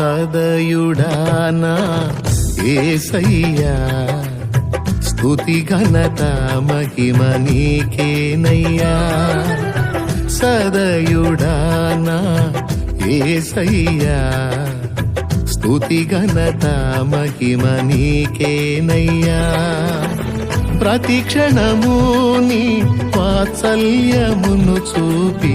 సదయుడానా ఏసయ్యా స్థుతి ఘనత మహిమ నీకేనయ్యా. సదయుడానా ఏసయ్యా స్థుతి ఘనత మహిమ నీకేనయ్యా. ప్రతి క్షణము నీ వాత్సల్యమును చూపి